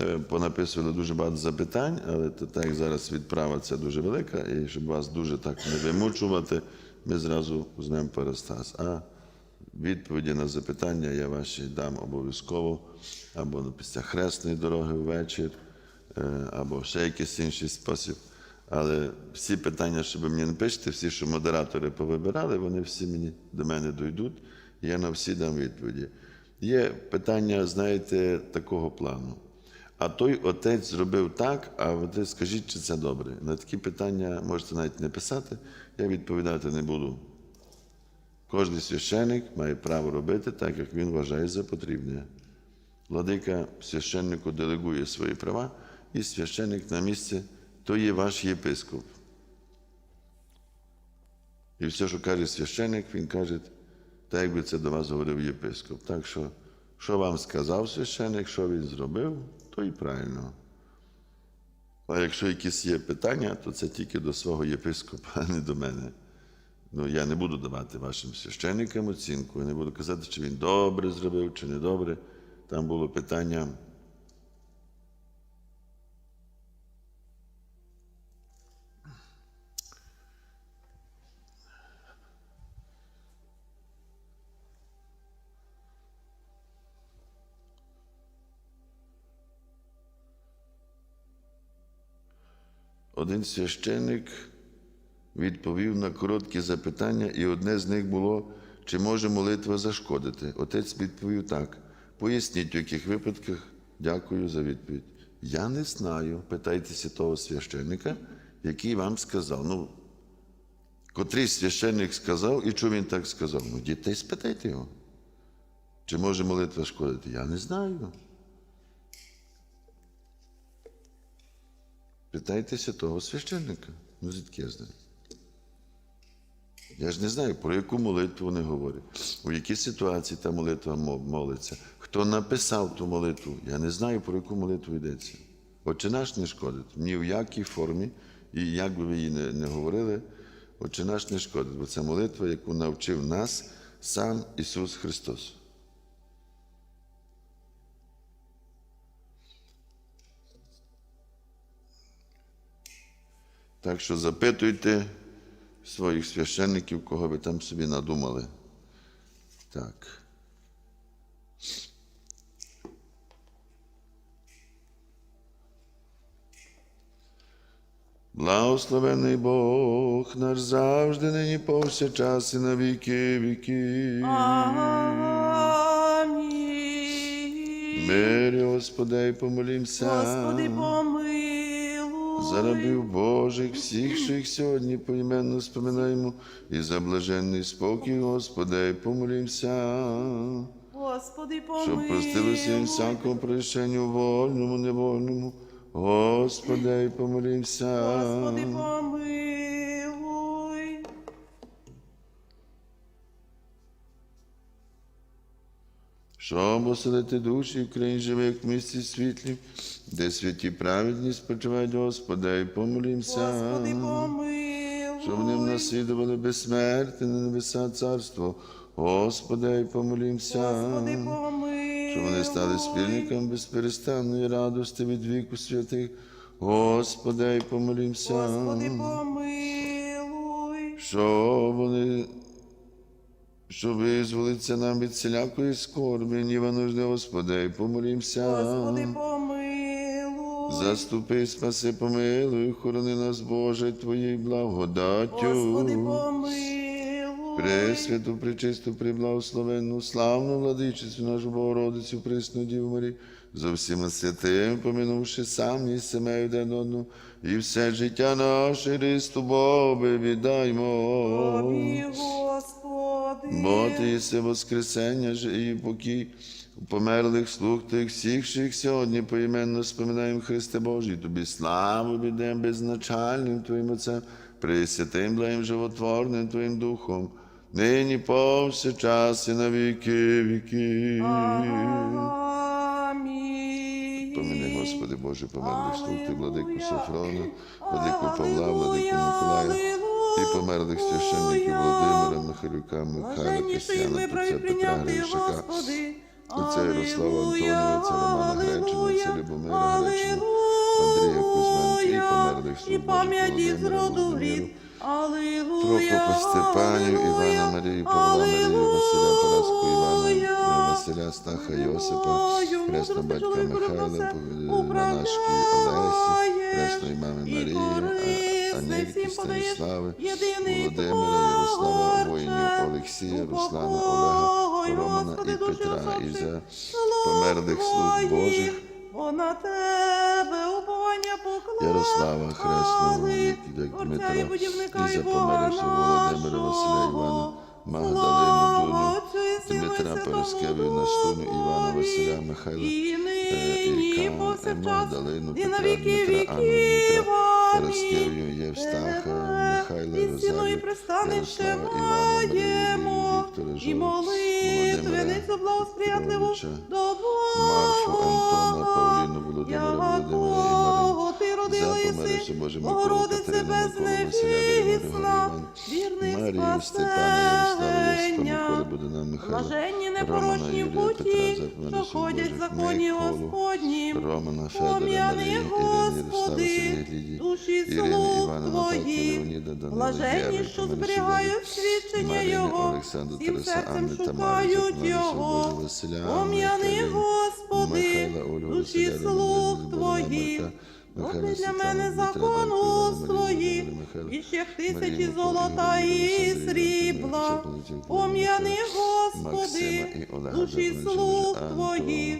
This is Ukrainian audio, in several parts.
Е, Понаписували дуже багато запитань, але так зараз відправа це дуже велика, і щоб вас дуже так не вимучувати, ми зразу візьмемо Парастас. А відповіді на запитання я ваші дам обов'язково або після хресної дороги ввечір, е, або ще якийсь інший спосіб. Але всі питання, що ви мені напишете, всі, що модератори повибирали, вони всі мені до мене дійдуть, я на всі дам відповіді. Є питання, знаєте, такого плану. А той отець зробив так, а ви скажіть, чи це добре. На такі питання можете навіть не писати, я відповідати не буду. Кожен священник має право робити так, як він вважає за потрібне. Владика священнику делегує свої права, і священник на місці то є ваш єпископ. І все, що каже священник, він каже, так якби це до вас говорив єпископ. Так що, що вам сказав священник, що він зробив, то і правильно. А якщо якісь є питання, то це тільки до свого єпископа, а не до мене. Ну, я не буду давати вашим священникам оцінку, я не буду казати, чи він добре зробив, чи не добре. Там було питання. Один священник відповів на короткі запитання, і одне з них було, чи може молитва зашкодити. Отець відповів так. Поясніть, в яких випадках дякую за відповідь. Я не знаю. Питайтеся того священника, який вам сказав. Ну, котрий священник сказав, і чому він так сказав? Ну, дітей спитайте його. Чи може молитва шкодити? Я не знаю. Питайтеся того священника. Ну, звідки я знаю? Я ж не знаю, про яку молитву вони говорять, у якій ситуації та молитва молиться. Хто написав ту молитву, я не знаю, про яку молитву йдеться. Отче наш не шкодить ні в якій формі, і як би ви її не, не говорили, Отче наш не шкодить, бо це молитва, яку навчив нас сам Ісус Христос. Так що запитуйте своїх священників, кого ви там собі надумали. Так. Благословений Бог наш завжди, нині повсякчас і на віки віки. Амінь. Мирі, Господи, помолімся. Господи, помилуй. За рабів Божих, всіх, що їх сьогодні поіменно споминаємо, і за блаженний спокій, Господи, помолімся, Господи, помилуй. щоб простилося їм всякому прощенню вольному, невольному. Господи, помолімся, Господи, помилуй. Щоб оселити душі в країн живих в місті світлі, де святі праведні спочивають, Господи, помолімся. Господи, помилуй. щоб вони наслідували безсмертне на небеса царство. Господи, помолімся, Господи, помилуй. щоб вони стали спільниками безперестанної радости від віку святих. Господи, помолімся, Господи, помилуй. щоб вони щоб визволиться нам від всілякої скорби, ніва нужди, Господи, помолімся. Господи, помилуй. Заступи, спаси, помилуй, хорони нас, Боже, Твоєю благодаттю. Господи, помилуй. Пресвяту, пречисту, преблагословенну, славну владичицю нашу Богородицю, присну Діву Марі, за всіма святим, поминувши сам і семею один одну, і все життя наше Христу Богу віддаймо. Бо ти єси воскресення і покій у померлих слуг тих всіх, що їх сьогодні поіменно споминаємо Христе Божий, тобі славу віддаємо беззначальним Твоїм Отцем, пресвятим благим животворним Твоїм Духом, нині повсякчас і на віки віки. Помини, Господи Боже, померлих слуг Ти, владику Софрона, владику Павла, владику Миколая, і померлих священників Володимира, Михайлюка, Михайла, Блаженніший Костяна, Петра, Гришака. Отця Ярослава Антонова, Романа Гречина, Любомира Гречина, Андрія Кузьменка і померлих слуг Божих Володимира. Прокопа Степанів, Івана Марію, Павла Марію, Василя Параску Івана, Василя Стаха Йосипа, Хресна батька Михайла, Монашки Олесі, Хресної мами Марії, Анельки Станіслави, Володимира, Ярослава, воїнів Олексія, Руслана, Олега, Романа і Петра, і за померлих слуг Божих, Бо на тебе уповання поклали. Ярослава Хресного, Дмитра, і за померлих Володимира, Василя Івана, Магдалину, Дуню, Дмитра Перескевію, Настуню, Івана, Василя, Михайла, І е, повсякчас, Магдалину, Петра, Дмитра, Анну. Дмитра, Перескевію, Євстаха, Михайла, Істину і Розалію, Ярослава, Івана, маємо, і молитвеницю благосприятливу до Бога. Марфу, Антона, Павліну, Володимира, Володимира і Марину. Єси, Боже Богородице безневісна, вірний Марію, Степана, Ярослава, спасення. Блаженні непорочні путі, що ходять законі Федора, Пом'яни, Господи, душі слуг. Леоніда, Блаженні, що зберігають свідчення Його, всім серцем шукають Його. Пом'яни, Господи, душі слуг Твоїх. Добрий для мене закон Михайла, і ще тисячі золота і срібла. Пом'яни, Господи, душі слуг Твоїх.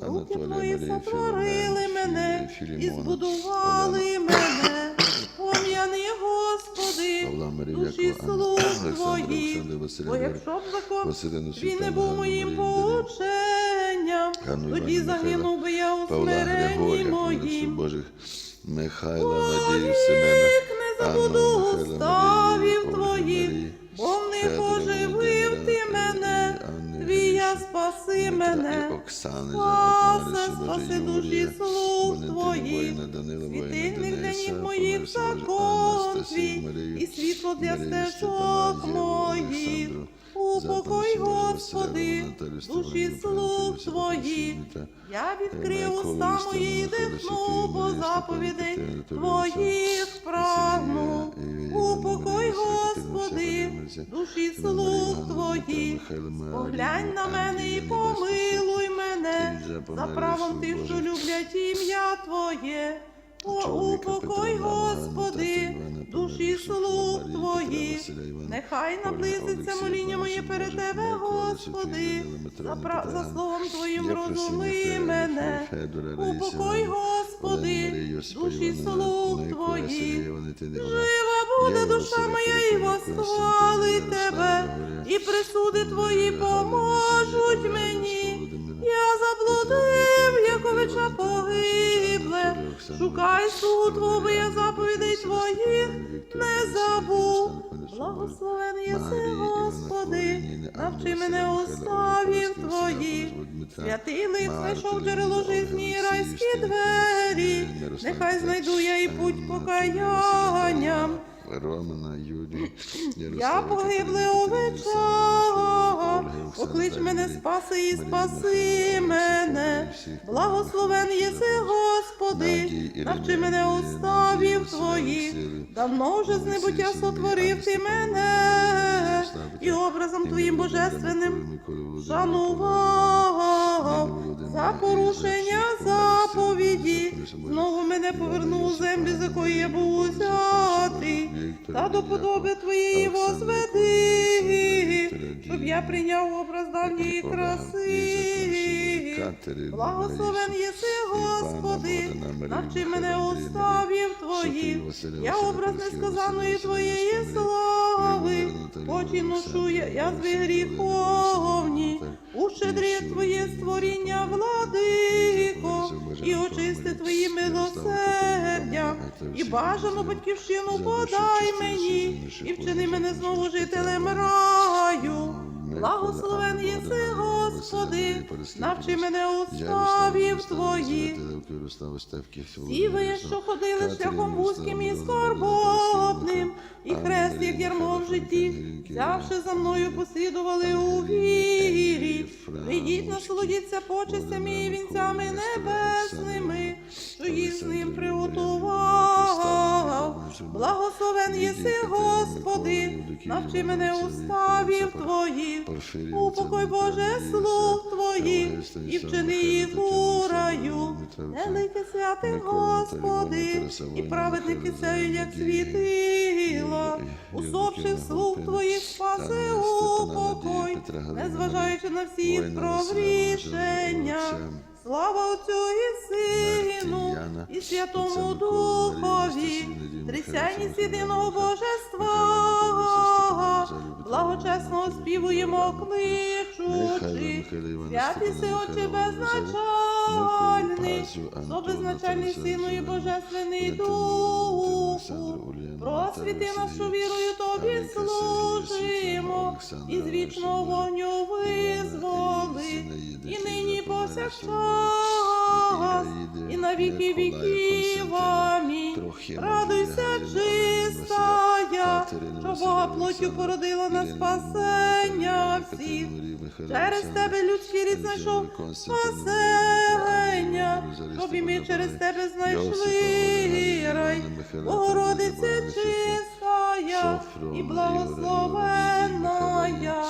Руки Твої сотворили мене і збудували мене. Пом'яни, Господи, душі слуг Твоїх. Бо якщо б закон Твій не був моїм поученням, Ганну, тоді загинув би я у смиренні моїм. Божих, Михайла, Надію, Семена, не забуду уставів твоїх, бо в них Федора, оживив Володимира, ти мене, і Анни, твій я Гриші, спаси мене. померши спаси душі слуг твоїх, світильник для ніг моїх закон твій, і світло для стежок моїх. Упокой, Господи, душі слуг Твоїх. Я відкрив уста мої, дихну, бо заповідей Твоїх прагну. Упокой, Господи, душі слуг Твоїх. Поглянь на мене і помилуй мене, за правом тих, що люблять ім'я Твоє. Упокой, Господи, душі слуг Твоїх. Нехай наблизиться моління моє перед Тебе, Господи. За, словом Твоїм розуми мене. Упокой, Господи, душі слуг Твоїх. Івана, Жива буде душа моя і восхвалить Тебе, і присуди Твої поможуть мені. Шукай суд Валерія, Твого, я заповідей Твоїх не забув. Благословен єси, Господи, навчи мене уставів твої, Твоїх. Святий лик знайшов джерело житні і райські двері. Нехай знайду я і путь покаянням. Романа, Юрій, Я погиблий у вечах. Поклич мене, спаси і спаси мене. Благословен єси, Господи, навчи мене уставів Твоїх. Давно вже з небуття сотворив Ти мене, і образом Твоїм божественним шанував за порушення заповіді. Знову мене повернув у землю, з якої я був узятий. Та до подоби Твоєї возведи, щоб я прийняв образ давньої краси. Благословен єси, Господи, навчи мене уставів Твоїх. Я образ несказаної Твоєї слави. Очі ношу я, язви Олександра, гріховні. Олександра, У щедрі Твоє створіння, владико, і очисти Твої милосердя, і бажану батьківщину подай мені, і вчини мене знову жителем раю. Благословен єси, Господи, навчи мене уставів Твоїх. Всі ви, що ходили шляхом вузьким і скорботним, і хрест, як ярмо в житті, взявши за мною, послідували у вірі. Прийдіть, насолодіться почестями і вінцями небесними, що їх з ним приготував. Благословен єси, Господи, навчи мене уставів Твоїх. Упокой Боже слух Твоїх, і вчини їх у раю. Велике святе Господи, і праведники сяють, як світила. Усопши слуг Твоїх спаси упокой, незважаючи на всі прогрішення. Слава Отцю і Сину, і Святому Духові, трисяйність єдиного Божества, благочесно співуємо кличучи, святий си Отче безначальний, що безначальний Сину і Божественний Духу, просвіти нашу вірою Тобі служимо, і з вічного вогню визволи, і нині повсякчас, і на віки віків. Амінь. Радуйся, чистая, що Бога плотю породила на спасення всіх. Через тебе людський рід знайшов спасення, щоб і ми через тебе знайшли рай. Богородице чистая і благословенная.